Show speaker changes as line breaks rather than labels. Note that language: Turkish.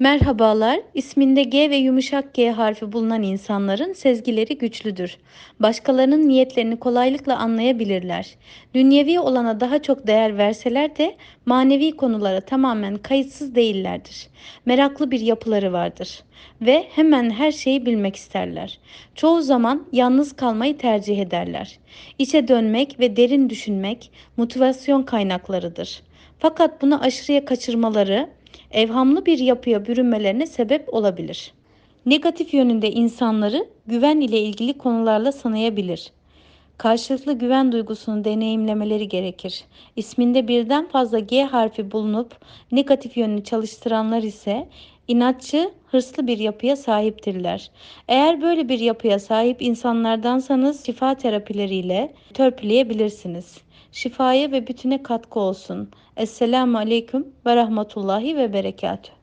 Merhabalar, isminde G ve yumuşak G harfi bulunan insanların sezgileri güçlüdür. Başkalarının niyetlerini kolaylıkla anlayabilirler. Dünyevi olana daha çok değer verseler de manevi konulara tamamen kayıtsız değillerdir. Meraklı bir yapıları vardır ve hemen her şeyi bilmek isterler. Çoğu zaman yalnız kalmayı tercih ederler. İçe dönmek ve derin düşünmek motivasyon kaynaklarıdır. Fakat bunu aşırıya kaçırmaları evhamlı bir yapıya bürünmelerine sebep olabilir. Negatif yönünde insanları güven ile ilgili konularla sanayabilir. Karşılıklı güven duygusunu deneyimlemeleri gerekir. İsminde birden fazla G harfi bulunup negatif yönünü çalıştıranlar ise inatçı, hırslı bir yapıya sahiptirler. Eğer böyle bir yapıya sahip insanlardansanız şifa terapileriyle törpüleyebilirsiniz. Şifaya ve bütüne katkı olsun. Esselamu Aleyküm ve Rahmetullahi ve Berekatühü.